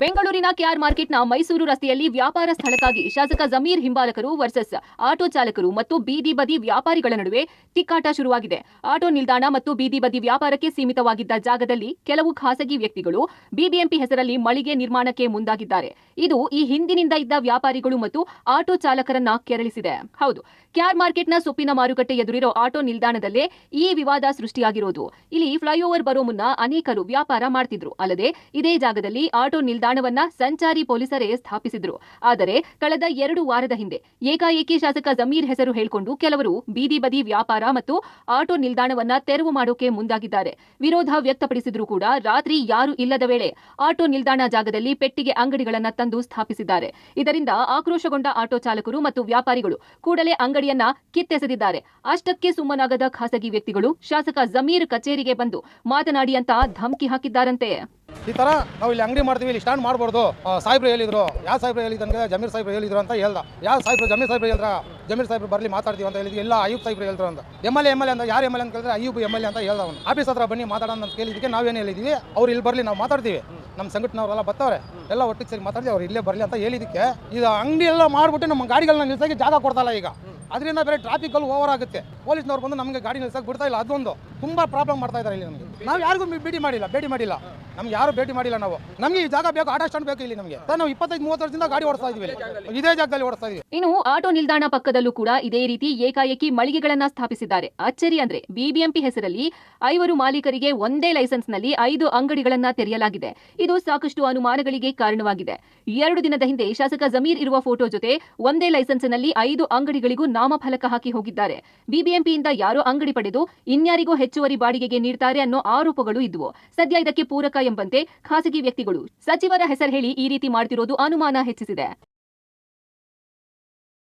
ಬೆಂಗಳೂರಿನ ಕೆಆರ್ ಮಾರ್ಕೆಟ್ನ ಮೈಸೂರು ರಸ್ತೆಯಲ್ಲಿ ವ್ಯಾಪಾರ ಸ್ಥಳಕ್ಕಾಗಿ ಶಾಸಕ ಜಮೀರ್ ಹಿಂಬಾಲಕರು ವರ್ಸಸ್. ಆಟೋ ಚಾಲಕರು ಮತ್ತು ಬೀದಿ ಬದಿ ವ್ಯಾಪಾರಿಗಳ ನಡುವೆ ತಿಕ್ಕಾಟ ಶುರುವಾಗಿದೆ. ಆಟೋ ನಿಲ್ದಾಣ ಮತ್ತು ಬೀದಿ ಬದಿ ವ್ಯಾಪಾರಕ್ಕೆ ಸೀಮಿತವಾಗಿದ್ದ ಜಾಗದಲ್ಲಿ ಕೆಲವು ಖಾಸಗಿ ವ್ಯಕ್ತಿಗಳು ಬಿಬಿಎಂಪಿ ಹೆಸರಲ್ಲಿ ಮಳಿಗೆ ನಿರ್ಮಾಣಕ್ಕೆ ಮುಂದಾಗಿದ್ದಾರೆ. ಇದು ಈ ಹಿಂದಿನಿಂದ ಇದ್ದ ವ್ಯಾಪಾರಿಗಳು ಮತ್ತು ಆಟೋ ಚಾಲಕರನ್ನ ಕೆರಳಿಸಿದೆ. ಹೌದು ಕ್ಯಾರ್ ಮಾರ್ಕೆಟ್ನ ಸೊಪ್ಪಿನ ಮಾರುಕಟ್ಟೆ ಎದುರಿರೋ ಆಟೋ ನಿಲ್ದಾಣದಲ್ಲೇ ಈ ವಿವಾದ ಸೃಷ್ಟಿಯಾಗಿರೋದು. ಇಲ್ಲಿ ಫ್ಲೈಓವರ್ ಬರೋ ಮುನ್ನ ಅನೇಕರು ವ್ಯಾಪಾರ ಮಾಡ್ತಿದ್ರು. ಅಲ್ಲದೆ ಇದೇ ಜಾಗದಲ್ಲಿ ಆಟೋ ನಿಲ್ದಾಣವನ್ನ ಸಂಚಾರಿ ಪೊಲೀಸರೇ ಸ್ಥಾಪಿಸಿದ್ರು. ಆದರೆ ಕಳೆದ ಎರಡು ವಾರದ ಹಿಂದೆ ಏಕಾಏಕಿ ಶಾಸಕ ಜಮೀರ್ ಹೆಸರು ಹೇಳಿಕೊಂಡು ಕೆಲವರು ಬೀದಿ ಬದಿ ವ್ಯಾಪಾರ ಮತ್ತು ಆಟೋ ನಿಲ್ದಾಣವನ್ನ ತೆರವು ಮಾಡೋಕೆ ಮುಂದಾಗಿದ್ದಾರೆ. ವಿರೋಧ ವ್ಯಕ್ತಪಡಿಸಿದ್ರು ಕೂಡ ರಾತ್ರಿ ಯಾರು ಇಲ್ಲದ ವೇಳೆ ಆಟೋ ನಿಲ್ದಾಣ ಜಾಗದಲ್ಲಿ ಪೆಟ್ಟಿಗೆ ಅಂಗಡಿಗಳನ್ನ ತಂದು ಸ್ಥಾಪಿಸಿದ್ದಾರೆ. ಇದರಿಂದ ಆಕ್ರೋಶಗೊಂಡ ಆಟೋ ಚಾಲಕರು ಮತ್ತು ವ್ಯಾಪಾರಿಗಳು ಕೂಡಲೇ ಅಂಗಡಿಯನ್ನ ಕಿತ್ತೆಸೆದಿದ್ದಾರೆ. ಅಷ್ಟಕ್ಕೆ ಸುಮ್ಮನಾಗದ ಖಾಸಗಿ ವ್ಯಕ್ತಿಗಳು ಶಾಸಕ ಜಮೀರ್ ಕಚೇರಿಗೆ ಬಂದು ಮಾತನಾಡಿ ಅಂತ ಧಮಕಿ ಹಾಕಿದ್ದಾರಂತೆ. ಈ ಥರ ನಾವು ಇಲ್ಲಿ ಅಂಗಡಿ ಮಾಡ್ತೀವಿ, ಇಲ್ಲಿ ಸ್ಟ್ಯಾಂಡ್ ಮಾಡಬಾರ್ದು. ಸಾಹೇಬ್ರು ಹೇಳಿದ್ರು. ಯಾವ ಸಾಹೇಬ್ರು ಹೇಳಿದಂಗೆ ಜಮೀರ್ ಸಾಹೇಬ್ರು ಹೇಳಿದ್ರು ಅಂತ ಹೇಳ್ದ. ಯಾವ ಸಾಹೇಬ್ರು, ಜಮೀರ್ ಸಾಹೇಬ್ರು ಹೇಳಿದ್ರ? ಜಮೀರ್ ಸಾಹೇಬ್ರು ಬರಲಿ ಮಾತಾಡ್ತೀವಿ ಅಂತ ಹೇಳಿದ್ವಿ. ಎಲ್ಲ ಅಯ್ಯೂಬ್ ಸಾಹೇಬ್ರು ಹೇಳಿದ್ರು ಅಂತ. ಎಂ ಎಲ್ ಎಂ ಎಲ್ ಅಂತ, ಯಾರು ಎಂ ಎಲ್ ಅಂತ ಕೇಳಿದ್ರೆ ಅಯ್ಯೂಬ್ ಎಂ ಎಲ್ ಅಂತ ಹೇಳ್ದ ಅವನು. ಆಫೀಸ್ ಹತ್ರ ಬನ್ನಿ, ಮಾತಾಡೋಣ ಅಂತ ಕೇಳಿದಕ್ಕೆ ನಾವೇನು ಹೇಳಿದ್ವಿ? ಅವ್ರು ಇಲ್ಲಿ ಬರಲಿ, ನಾವು ಮಾತಾಡ್ತೀವಿ. ನಮ್ಮ ಸಂಘಟನೆಯವರೆಲ್ಲ ಬರ್ತಾವ್ರೆ ಎಲ್ಲ ಒಟ್ಟಿಗೆ ಸೇರಿ ಮಾತಾಡಿ ಅವ್ರು ಇಲ್ಲೇ ಬರಲಿ ಅಂತ ಹೇಳಿದಕ್ಕೆ ಇದು ಅಂಗಡಿ ಎಲ್ಲ ಮಾಡ್ಬಿಟ್ಟು ನಮ್ಮ ಗಾಡಿಗಳನ್ನ ನಿಲ್ಸೋಕ್ಕೆ ಜಾಗ ಕೊಡ್ತಲ್ಲ ಈಗ. ಅದರಿಂದ ಬೇರೆ ಟ್ರಾಫಿಕಲ್ಲಿ ಓವರ್ ಆಗುತ್ತೆ. ಪೊಲೀಸ್ನವ್ರು ಬಂದು ನಮಗೆ ಗಾಡಿ ನಿಲ್ಸಕ್ಕೆ ಬಿಡ್ತಾ ಇಲ್ಲ. ಅದೊಂದು ತುಂಬ ಪ್ರಾಬ್ಲಮ್ ಮಾಡ್ತಾ ಇದ್ದಾರೆ ಇಲ್ಲಿ ನಮಗೆ. ನಾವು ಯಾರಿಗೂ ಭೇಟಿ ಮಾಡಿಲ್ಲ ಭೇಟಿ ಮಾಡಿಲ್ಲ. ನಮ್ಗೆ ಯಾರು ಭೇಟಿ ಮಾಡಿಲ್ಲ ನಾವು. ನಮಗೆ ಈ ಜಾಗ ಬೇಕು, ಆಟೋ ಸ್ಟ್ಯಾಂಡ್ ಬೇಕು ಇಲ್ಲಿ ನಮಗೆ. ನಾವು ಇಪ್ಪತ್ತೈದು, ಮೂವತ್ತು ವರ್ಷದಿಂದ ಗಾಡಿ ಓಡಿಸ್ತಾ ಇದೀವಿ ಇದೇ ಜಾಗದಲ್ಲಿ ಓಡಿಸ್ತಾ ಇದೀವಿ ಇನ್ನು ಆಟೋ ನಿಲ್ದಾಣ ಪಕ್ಕದಲ್ಲೂ ಕೂಡ ಇದೇ ರೀತಿ ಏಕಾಏಕಿ ಮಳಿಗೆಗಳನ್ನ ಸ್ಥಾಪಿಸಿದ್ದಾರೆ. ಅಚ್ಚರಿ ಅಂದ್ರೆ ಬಿಬಿಎಂಪಿ ಹೆಸರಲ್ಲಿ ಐವರು ಮಾಲೀಕರಿಗೆ ಒಂದೇ ಲೈಸೆನ್ಸ್ನಲ್ಲಿ ಐದು ಅಂಗಡಿಗಳನ್ನ ತೆರೆಯಲಾಗಿದೆ. ಇದು ಸಾಕಷ್ಟು ಅನುಮಾನಗಳಿಗೆ ಕಾರಣವಾಗಿದೆ. ಎರಡು ದಿನದ ಹಿಂದೆ ಶಾಸಕ ಜಮೀರ್ ಇರುವ ಫೋಟೋ ಜೊತೆ ಒಂದೇ ಲೈಸೆನ್ಸ್ನಲ್ಲಿ ಐದು ಅಂಗಡಿಗಳಿಗೂ ನಾಮಫಲಕ ಹಾಕಿ ಹೋಗಿದ್ದಾರೆ. ಬಿಬಿಎಂಪಿಯಿಂದ ಯಾರೋ ಅಂಗಡಿ ಪಡೆದು ಇನ್ಯಾರಿಗೂ ಹೆಚ್ಚುವರಿ ಬಾಡಿಗೆಗೆ ನೀಡ್ತಾರೆ ಅನ್ನೋ ಆರೋಪಗಳು ಇದ್ವು. ಸದ್ಯ ಇದಕ್ಕೆ ಪೂರಕ ಎಂಬಂತೆ ಖಾಸಗಿ ವ್ಯಕ್ತಿಗಳು ಸಚಿವರ ಹೆಸರು ಹೇಳಿ ಈ ರೀತಿ ಮಾಡ್ತಿರೋದು ಅನುಮಾನ ಹೆಚ್ಚಿಸಿದೆ.